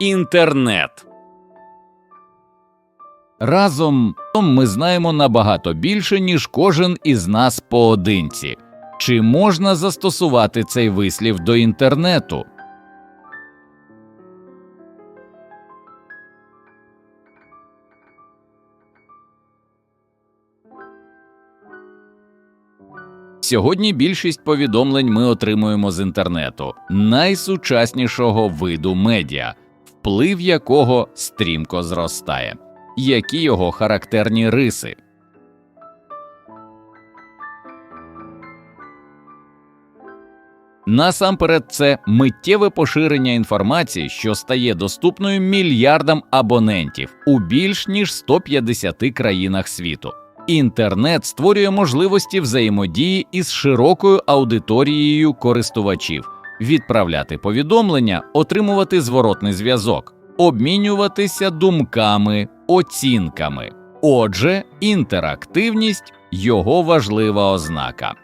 Інтернет. Разом ми знаємо набагато більше, ніж кожен із нас поодинці. Чи можна застосувати цей вислів до інтернету? Сьогодні більшість повідомлень ми отримуємо з інтернету, найсучаснішого виду медіа, вплив якого стрімко зростає. Які його характерні риси? Насамперед, це миттєве поширення інформації, що стає доступною мільярдам абонентів у більш ніж 150 країнах світу. Інтернет створює можливості взаємодії із широкою аудиторією користувачів, відправляти повідомлення, отримувати зворотний зв'язок, обмінюватися думками, оцінками. Отже, інтерактивність його важлива ознака.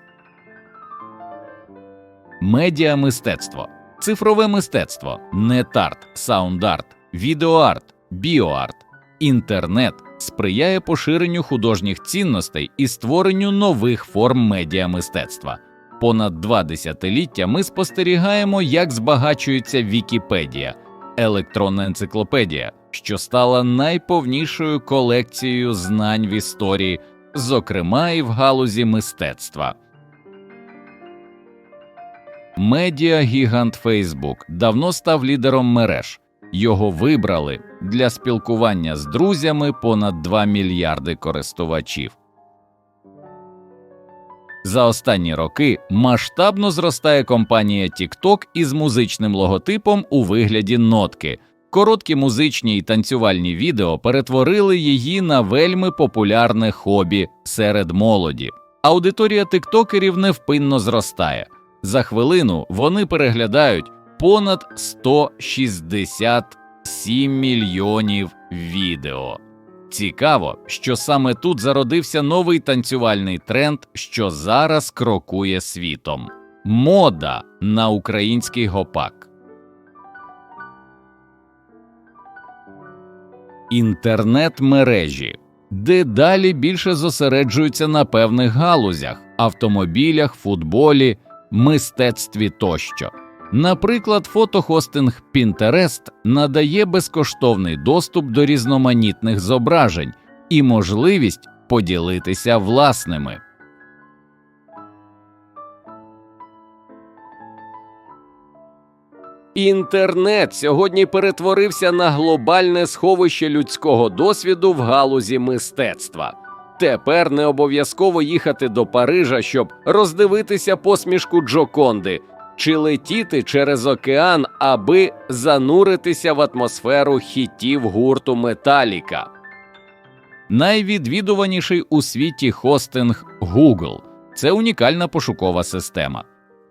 Медіамистецтво, цифрове мистецтво, нетарт, саундарт, відеоарт, біоарт, інтернет сприяє поширенню художніх цінностей і створенню нових форм медіамистецтва. Понад два десятиліття ми спостерігаємо, як збагачується Вікіпедія, електронна енциклопедія, що стала найповнішою колекцією знань в історії, зокрема і в галузі мистецтва. Медіагігант Facebook давно став лідером мереж. Його вибрали для спілкування з друзями понад 2 мільярди користувачів. За останні роки масштабно зростає компанія TikTok із музичним логотипом у вигляді нотки. Короткі музичні і танцювальні відео перетворили її на вельми популярне хобі серед молоді. Аудиторія тиктокерів невпинно зростає. За хвилину вони переглядають понад 167 мільйонів відео. Цікаво, що саме тут зародився новий танцювальний тренд, що зараз крокує світом мода на український гопак. Інтернет-мережі дедалі більше зосереджуються на певних галузях автомобілях, футболі, мистецтві тощо. Наприклад, фотохостинг Pinterest надає безкоштовний доступ до різноманітних зображень і можливість поділитися власними. Інтернет сьогодні перетворився на глобальне сховище людського досвіду в галузі мистецтва. Тепер не обов'язково їхати до Парижа, щоб роздивитися посмішку Джоконди чи летіти через океан, аби зануритися в атмосферу хітів гурту Металіка. Найвідвідуваніший у світі хостинг Google – це унікальна пошукова система.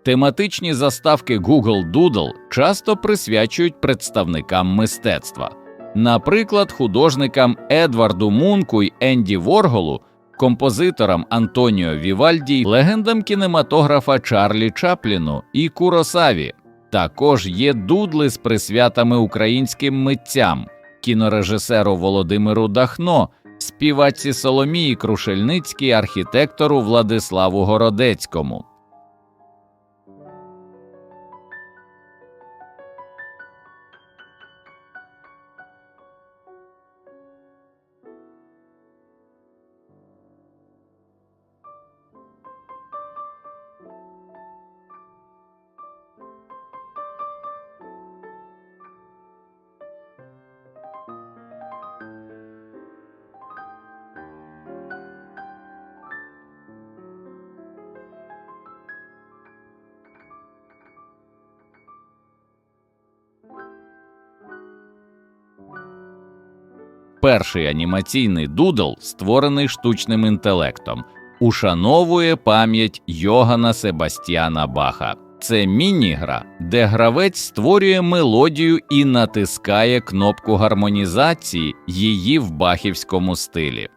Тематичні заставки Google Doodle часто присвячують представникам мистецтва, наприклад, художникам Едварду Мунку й Енді Ворголу, композиторам Антоніо Вівальді, легендам кінематографа Чарлі Чапліну і Куросаві. Також є дудли з присвятами українським митцям, кінорежисеру Володимиру Дахно, співаці Соломії Крушельницькій, архітектору Владиславу Городецькому. Перший анімаційний дудл, створений штучним інтелектом, ушановує пам'ять Йогана Себастьяна Баха. Це міні-гра, де гравець створює мелодію і натискає кнопку гармонізації її в бахівському стилі.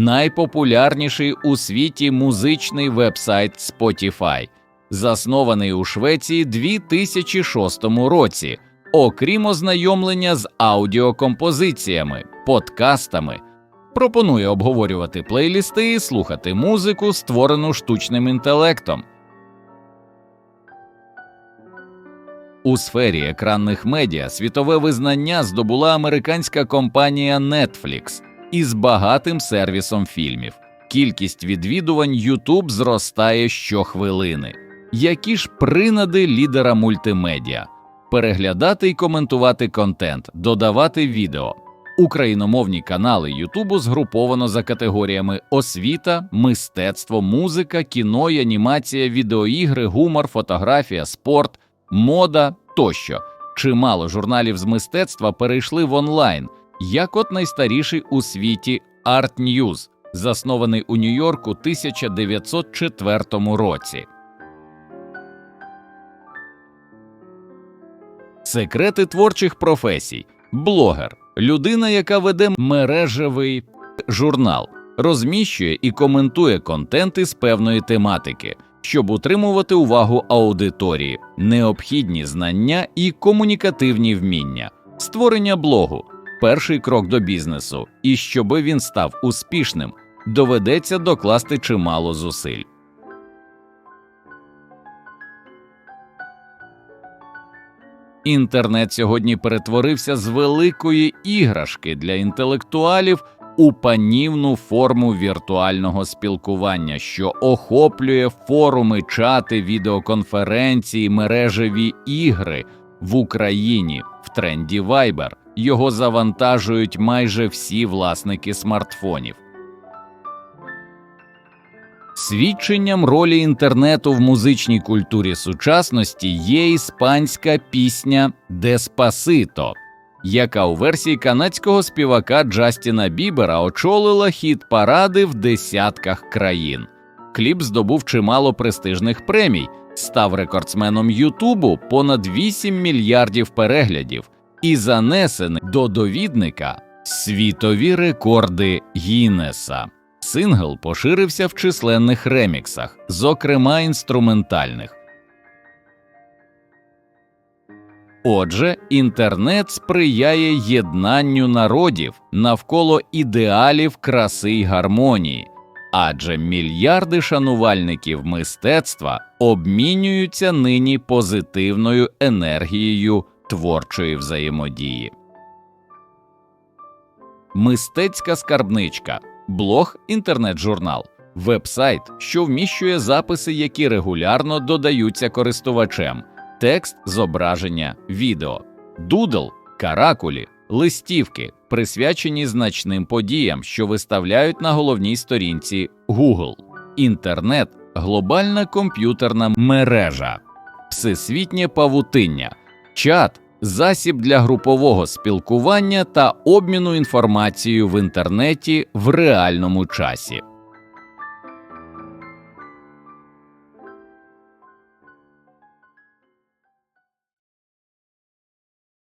Найпопулярніший у світі музичний вебсайт Spotify, заснований у Швеції 2006 році, окрім ознайомлення з аудіокомпозиціями, подкастами. Пропонує обговорювати плейлісти і слухати музику, створену штучним інтелектом. У сфері екранних медіа світове визнання здобула американська компанія Netflix із багатим сервісом фільмів. Кількість відвідувань YouTube зростає щохвилини. Які ж принади лідера мультимедіа? Переглядати і коментувати контент, додавати відео. Україномовні канали Ютубу згруповано за категоріями освіта, мистецтво, музика, кіно, анімація, відеоігри, гумор, фотографія, спорт, мода тощо. Чимало журналів з мистецтва перейшли в онлайн, як от найстаріший у світі Art News, заснований у Нью-Йорку 1904 році. Секрети творчих професій. Блогер людина, яка веде мережевий журнал, розміщує і коментує контенти з певної тематики, щоб утримувати увагу аудиторії, необхідні знання і комунікативні вміння, створення блогу, перший крок до бізнесу, і щоби він став успішним, доведеться докласти чимало зусиль. Інтернет сьогодні перетворився з великої іграшки для інтелектуалів у панівну форму віртуального спілкування, що охоплює форуми, чати, відеоконференції, мережеві ігри в Україні в тренді Viber. Його завантажують майже всі власники смартфонів. Свідченням ролі інтернету в музичній культурі сучасності є іспанська пісня Деспасито, яка у версії канадського співака Джастіна Бібера очолила хіт паради в десятках країн. Кліп здобув чимало престижних премій, став рекордсменом Ютубу понад 8 мільярдів переглядів і занесений до довідника світові рекорди Гіннеса. Сингл поширився в численних реміксах, зокрема інструментальних. Отже, інтернет сприяє єднанню народів навколо ідеалів краси й гармонії, адже мільярди шанувальників мистецтва обмінюються нині позитивною енергією творчої взаємодії. Мистецька скарбничка. Блог, інтернет-журнал, вебсайт, що вміщує записи, які регулярно додаються користувачем, текст, зображення, відео, дудл, каракулі, листівки, присвячені значним подіям, що виставляють на головній сторінці Google, інтернет, глобальна комп'ютерна мережа, всесвітнє павутиння, чат засіб для групового спілкування та обміну інформацією в інтернеті в реальному часі.